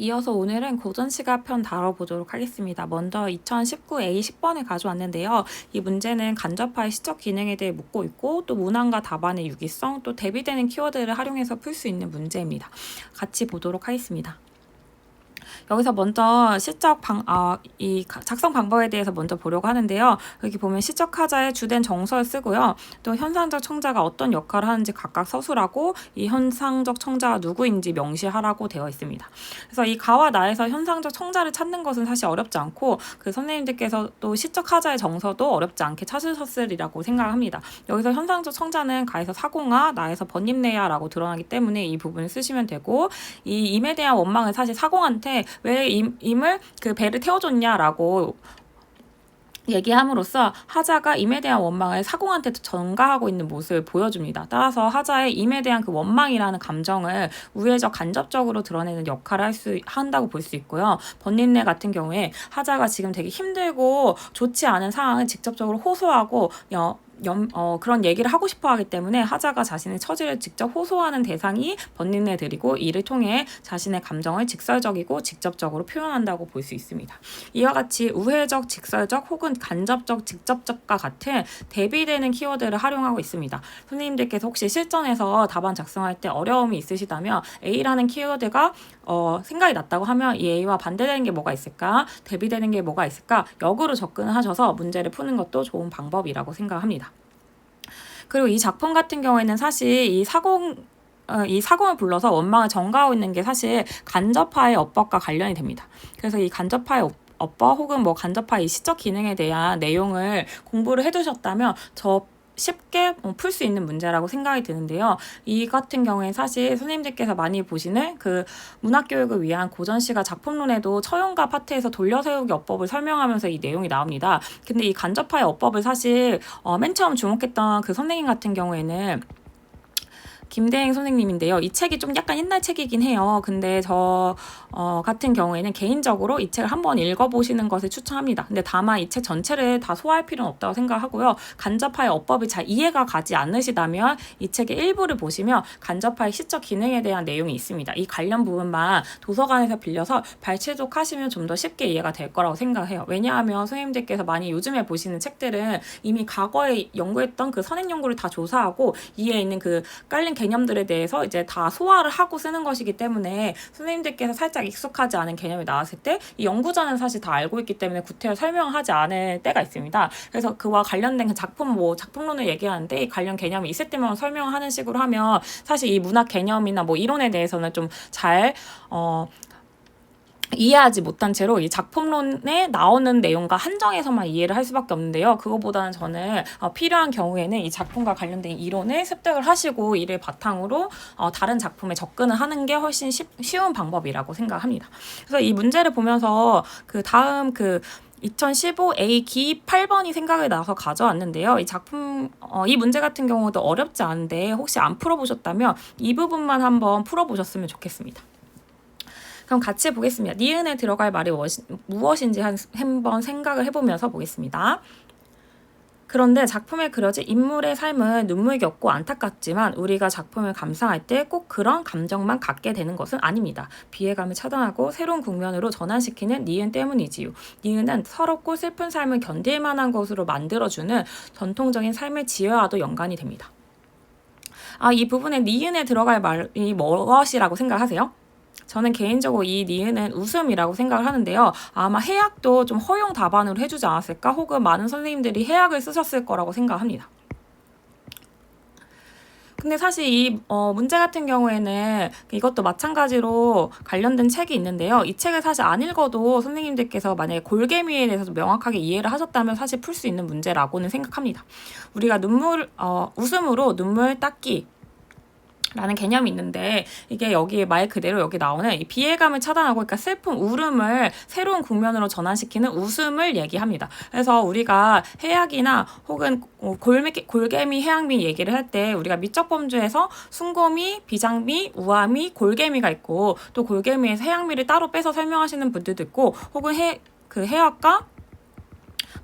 이어서 오늘은 고전시가 편 다뤄보도록 하겠습니다. 먼저 2019A 10번을 가져왔는데요. 이 문제는 간접화의 시적 기능에 대해 묻고 있고 또 문항과 답안의 유기성 또 대비되는 키워드를 활용해서 풀 수 있는 문제입니다. 같이 보도록 하겠습니다. 여기서 먼저 시적 방, 아, 이 작성 방법에 대해서 먼저 보려고 하는데요. 여기 보면 시적 하자의 주된 정서를 쓰고요. 또 현상적 청자가 어떤 역할을 하는지 각각 서술하고 이 현상적 청자가 누구인지 명시하라고 되어 있습니다. 그래서 이 가와 나에서 현상적 청자를 찾는 것은 사실 어렵지 않고 그 선생님들께서 또 시적 하자의 정서도 어렵지 않게 찾으셨으리라고 생각합니다. 여기서 현상적 청자는 가에서 사공아, 나에서 번임내야라고 드러나기 때문에 이 부분을 쓰시면 되고 이 임에 대한 원망은 사실 사공한테 왜 임, 임을 그 배를 태워줬냐라고 얘기함으로써 하자가 임에 대한 원망을 사공한테 전가하고 있는 모습을 보여줍니다. 따라서 하자의 임에 대한 그 원망이라는 감정을 우회적 간접적으로 드러내는 역할을 할 수 한다고 볼 수 있고요. 번님네 같은 경우에 하자가 지금 되게 힘들고 좋지 않은 상황을 직접적으로 호소하고 여, 염, 어, 그런 얘기를 하고 싶어 하기 때문에 하자가 자신의 처지를 직접 호소하는 대상이 번님네들이고 이를 통해 자신의 감정을 직설적이고 직접적으로 표현한다고 볼 수 있습니다. 이와 같이 우회적, 직설적 혹은 간접적, 직접적과 같은 대비되는 키워드를 활용하고 있습니다. 선생님들께서 혹시 실전에서 답안 작성할 때 어려움이 있으시다면 A라는 키워드가 어, 생각이 났다고 하면 이 A와 반대되는 게 뭐가 있을까? 대비되는 게 뭐가 있을까? 역으로 접근하셔서 문제를 푸는 것도 좋은 방법이라고 생각합니다. 그리고 이 작품 같은 경우에는 사실 이 사공 어, 이 사공을 불러서 원망을 전가하고 있는 게 사실 간접화의 어법과 관련이 됩니다. 그래서 이 간접화의 어법 혹은 뭐 간접화 의 시적 기능에 대한 내용을 공부를 해두셨다면 저 쉽게 어, 풀수 있는 문제라고 생각이 드는데요. 이 같은 경우에 사실 선생님들께서 많이 보시는 그 문학교육을 위한 고전 시가 작품론에도 처용과 파트에서 돌려세우기 어법을 설명하면서 이 내용이 나옵니다. 근데 이 간접화의 어법을 사실 어, 맨 처음 주목했던 그 선생님 같은 경우에는 김대행 선생님인데요. 이 책이 좀 약간 옛날 책이긴 해요. 근데 저 어, 같은 경우에는 개인적으로 이 책을 한번 읽어보시는 것을 추천합니다. 근데 다만 이 책 전체를 다 소화할 필요는 없다고 생각하고요. 간접화의 어법이 잘 이해가 가지 않으시다면 이 책의 일부를 보시면 간접화의 시적 기능에 대한 내용이 있습니다. 이 관련 부분만 도서관에서 빌려서 발췌독 하시면 좀 더 쉽게 이해가 될 거라고 생각해요. 왜냐하면 선생님들께서 많이 요즘에 보시는 책들은 이미 과거에 연구했던 그 선행 연구를 다 조사하고 이에 있는 그 깔린 개념들에 대해서 이제 다 소화를 하고 쓰는 것이기 때문에 선생님들께서 살짝 익숙하지 않은 개념이 나왔을 때 이 연구자는 사실 다 알고 있기 때문에 구태여 설명하지 않을 때가 있습니다. 그래서 그와 관련된 그 작품 뭐 작품론을 얘기하는데 이 관련 개념이 있을 때만 설명하는 식으로 하면 사실 이 문학 개념이나 뭐 이론에 대해서는 좀 잘 어, 이해하지 못한 채로 이 작품론에 나오는 내용과 한정해서만 이해를 할 수밖에 없는데요. 그거보다는 저는 어, 필요한 경우에는 이 작품과 관련된 이론을 습득을 하시고 이를 바탕으로 어, 다른 작품에 접근을 하는 게 훨씬 쉽, 쉬운 방법이라고 생각합니다. 그래서 이 문제를 보면서 그 다음 그 2015A 기 8번이 생각이 나서 가져왔는데요. 이 작품, 어, 이 문제 같은 경우도 어렵지 않은데 혹시 안 풀어보셨다면 이 부분만 한번 풀어보셨으면 좋겠습니다. 그럼 같이 보겠습니다. 니은에 들어갈 말이 무엇인지 한, 번 생각을 해보면서 보겠습니다. 그런데 작품에 그려진 인물의 삶은 눈물겹고 안타깝지만 우리가 작품을 감상할 때 꼭 그런 감정만 갖게 되는 것은 아닙니다. 비애감을 차단하고 새로운 국면으로 전환시키는 니은 때문이지요. 니은은 서럽고 슬픈 삶을 견딜 만한 것으로 만들어주는 전통적인 삶의 지혜와도 연관이 됩니다. 아, 이 부분에 니은에 들어갈 말이 무엇이라고 생각하세요? 저는 개인적으로 이 니은은 웃음이라고 생각을 하는데요. 아마 해약도 좀 허용 답안으로 해주지 않았을까? 혹은 많은 선생님들이 해약을 쓰셨을 거라고 생각합니다. 근데 사실 이 어, 문제 같은 경우에는 이것도 마찬가지로 관련된 책이 있는데요. 이 책을 사실 안 읽어도 선생님들께서 만약에 골개미에 대해서 명확하게 이해를 하셨다면 사실 풀 수 있는 문제라고는 생각합니다. 우리가 눈물, 어, 웃음으로 눈물 닦기, 라는 개념이 있는데 이게 여기 말 그대로 여기 나오는 이 비애감을 차단하고 그러니까 슬픔, 울음을 새로운 국면으로 전환시키는 웃음을 얘기합니다. 그래서 우리가 해악이나 혹은 골매, 골개미, 해양미 얘기를 할 때 우리가 미적 범주에서 순고미, 비장미, 우아미, 골개미가 있고 또 골개미에서 해양미를 따로 빼서 설명하시는 분들도 있고 혹은 해, 그 해악과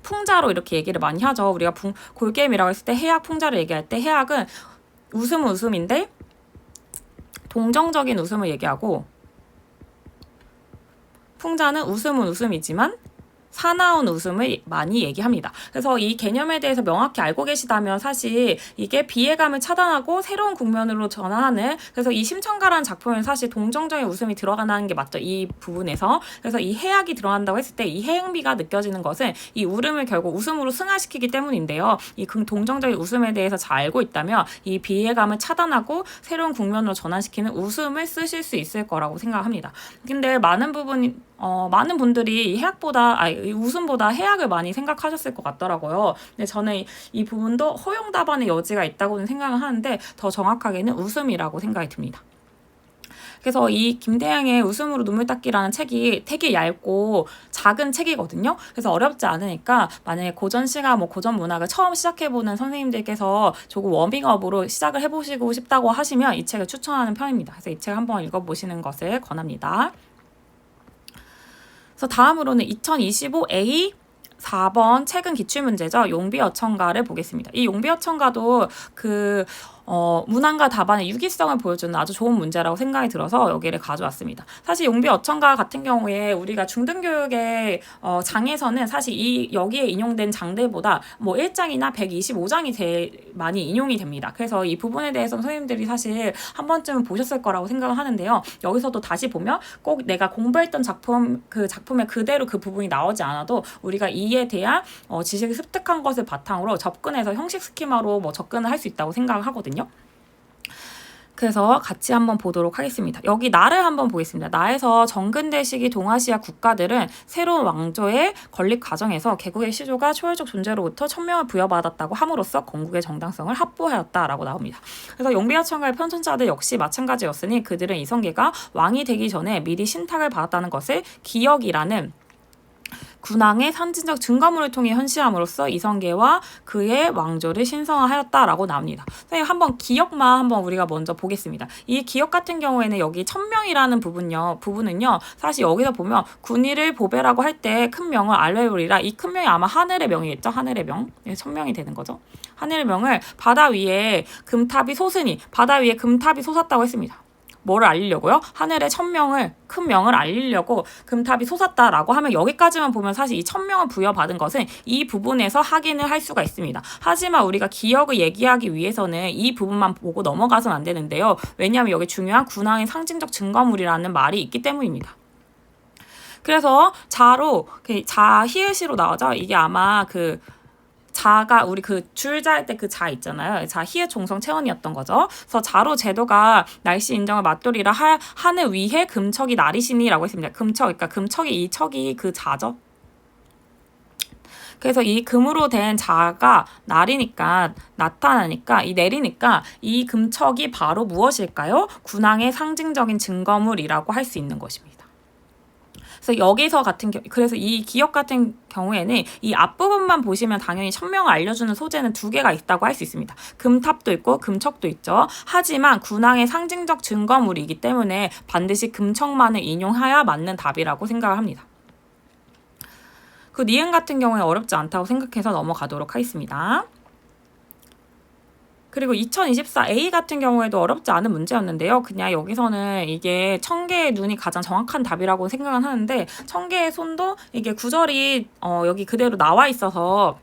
풍자로 이렇게 얘기를 많이 하죠. 우리가 붕, 골개미라고 했을 때 해악, 풍자를 얘기할 때 해악은 웃음은 웃음인데 동정적인 웃음을 얘기하고 풍자는 웃음은 웃음이지만 사나운 웃음을 많이 얘기합니다. 그래서 이 개념에 대해서 명확히 알고 계시다면 사실 이게 비애감을 차단하고 새로운 국면으로 전환하는 그래서 이 심청가라는 작품은 사실 동정적인 웃음이 들어가는 게 맞죠. 이 부분에서 그래서 이 해악이 들어간다고 했을 때 이 해응비가 느껴지는 것은 이 울음을 결국 웃음으로 승화시키기 때문인데요. 이 동정적인 웃음에 대해서 잘 알고 있다면 이 비애감을 차단하고 새로운 국면으로 전환시키는 웃음을 쓰실 수 있을 거라고 생각합니다. 근데 많은 부분이 어, 많은 분들이 이 해악보다, 아, 이 웃음보다 해악을 많이 생각하셨을 것 같더라고요. 근데 저는 이, 이 부분도 허용 답안의 여지가 있다고는 생각을 하는데 더 정확하게는 웃음이라고 생각이 듭니다. 그래서 이 김대영의 웃음으로 눈물 닦기라는 책이 되게 얇고 작은 책이거든요. 그래서 어렵지 않으니까 만약에 고전 시가 뭐 고전 문학을 처음 시작해보는 선생님들께서 조금 워밍업으로 시작을 해보시고 싶다고 하시면 이 책을 추천하는 편입니다. 그래서 이 책 한번 읽어보시는 것을 권합니다. 그래서 다음으로는 2025A 4번 최근 기출문제죠. 용비어천가를 보겠습니다. 이 용비어천가도 그 어, 문항과 답안의 유기성을 보여주는 아주 좋은 문제라고 생각이 들어서 여기를 가져왔습니다. 사실 용비 어천가 같은 경우에 우리가 중등교육의 어, 장에서는 사실 이 여기에 인용된 장들보다 뭐 1장이나 125장이 제일 많이 인용이 됩니다. 그래서 이 부분에 대해서 선생님들이 사실 한 번쯤은 보셨을 거라고 생각을 하는데요. 여기서도 다시 보면 꼭 내가 공부했던 작품 그 작품에 그대로 그 부분이 나오지 않아도 우리가 이에 대한 어, 지식을 습득한 것을 바탕으로 접근해서 형식 스키마로 뭐 접근을 할 수 있다고 생각을 하거든요. 있거든요. 그래서 같이 한번 보도록 하겠습니다. 여기 나를 한번 보겠습니다. 나에서 정근대 시기 동아시아 국가들은 새로운 왕조의 건립 과정에서 개국의 시조가 초월적 존재로부터 천명을 부여받았다고 함으로써 건국의 정당성을 확보하였다라고 나옵니다. 그래서 용비하천가의 편천자들 역시 마찬가지였으니 그들은 이성계가 왕이 되기 전에 미리 신탁을 받았다는 것을 기억이라는 군왕의 산진적 증거물을 통해 현시함으로써 이성계와 그의 왕조를 신성화하였다라고 나옵니다. 선생님 한번 기억만 한번 우리가 먼저 보겠습니다. 이 기억 같은 경우에는 여기 천명이라는 부분요 부분은요 사실 여기서 보면 군의를 보배라고 할 때 큰 명을 알레오리라 이 큰 명이 아마 하늘의 명이겠죠 하늘의 명 천명이 되는 거죠. 하늘의 명을 바다 위에 금탑이 솟으니 바다 위에 금탑이 솟았다고 했습니다. 뭐를 알리려고요? 하늘의 천명을 큰 명을 알리려고 금탑이 솟았다라고 하면 여기까지만 보면 사실 이 천명을 부여받은 것은 이 부분에서 확인을 할 수가 있습니다. 하지만 우리가 기억을 얘기하기 위해서는 이 부분만 보고 넘어가서는 안 되는데요. 왜냐하면 여기 중요한 군왕의 상징적 증거물이라는 말이 있기 때문입니다. 그래서 자로 그자 히읗시로 나오죠. 이게 아마 그 자가 우리 그 줄자 할때그 자 있잖아요. 자 희의 종성 체원이었던 거죠. 그래서 자로 제도가 날씨 인정을 맞돌이라 하, 하늘 위해 금척이 나리시니라고 했습니다. 금척 그러니까 금척이 이 척이 그 자죠. 그래서 이 금으로 된 자가 날이니까 나타나니까 이 내리니까 이 금척이 바로 무엇일까요? 군왕의 상징적인 증거물이라고 할 수 있는 것입니다. 그래서 여기서 같은 겨, 그래서 이 기억 같은 경우에는 이 앞부분만 보시면 당연히 천명을 알려주는 소재는 두 개가 있다고 할 수 있습니다. 금탑도 있고 금척도 있죠. 하지만 군왕의 상징적 증거물이기 때문에 반드시 금척만을 인용해야 맞는 답이라고 생각을 합니다. 그 니은 같은 경우에 어렵지 않다고 생각해서 넘어가도록 하겠습니다. 그리고 2024A 같은 경우에도 어렵지 않은 문제였는데요. 그냥 여기서는 이게 천 개의 눈이 가장 정확한 답이라고 생각은 하는데 천 개의 손도 이게 구절이 어, 여기 그대로 나와 있어서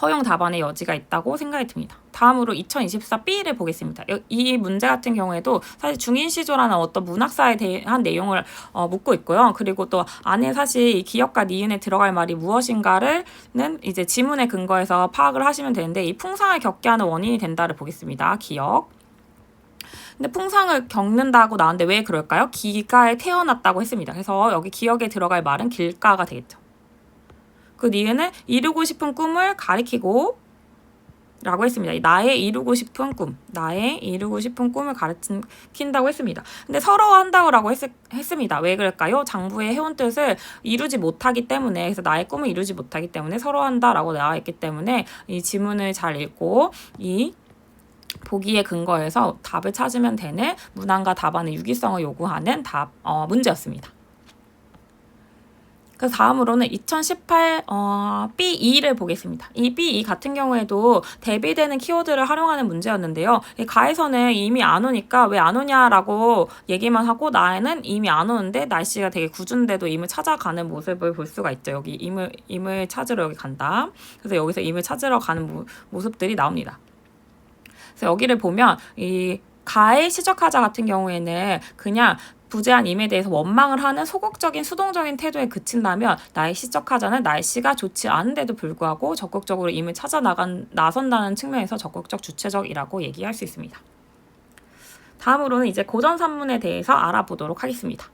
허용 답안의 여지가 있다고 생각이 듭니다. 다음으로 2024B를 보겠습니다. 이 문제 같은 경우에도 사실 중인 시조라는 어떤 문학사에 대한 내용을 어, 묻고 있고요. 그리고 또 안에 사실 이 기억과 니은에 들어갈 말이 무엇인가를는 이제 지문에 근거해서 파악을 하시면 되는데 이 풍상을 겪게 하는 원인이 된다를 보겠습니다. 기억. 근데 풍상을 겪는다고 나왔는데 왜 그럴까요? 기가에 태어났다고 했습니다. 그래서 여기 기억에 들어갈 말은 길가가 되겠죠. 그 니은은 이루고 싶은 꿈을 가리키고 라고 했습니다. 나의 이루고 싶은 꿈, 나의 이루고 싶은 꿈을 가르친다고 했습니다. 근데 서러워한다고 했, 했습니다. 왜 그럴까요? 장부의 해온 뜻을 이루지 못하기 때문에, 그래서 나의 꿈을 이루지 못하기 때문에 서러워한다 라고 나와 있기 때문에 이 지문을 잘 읽고 이 보기에 근거해서 답을 찾으면 되는 문항과 답안의 유기성을 요구하는 답 어, 문제였습니다. 그래서 다음으로는 2018 어, B2를 보겠습니다. 이 B2 같은 경우에도 대비되는 키워드를 활용하는 문제였는데요. 이 가에서는 이미 안 오니까 왜 안 오냐라고 얘기만 하고 나에는 이미 안 오는데 날씨가 되게 궂은데도 임을 찾아가는 모습을 볼 수가 있죠. 여기 임을 임을 찾으러 여기 간다. 그래서 여기서 임을 찾으러 가는 모, 모습들이 나옵니다. 그래서 여기를 보면 이 가의 시적하자 같은 경우에는 그냥 부재한 임에 대해서 원망을 하는 소극적인 수동적인 태도에 그친다면 나의 시적 하자는 날씨가 좋지 않은데도 불구하고 적극적으로 임을 찾아 나간 나선다는 측면에서 적극적 주체적이라고 얘기할 수 있습니다. 다음으로는 이제 고전 산문에 대해서 알아보도록 하겠습니다.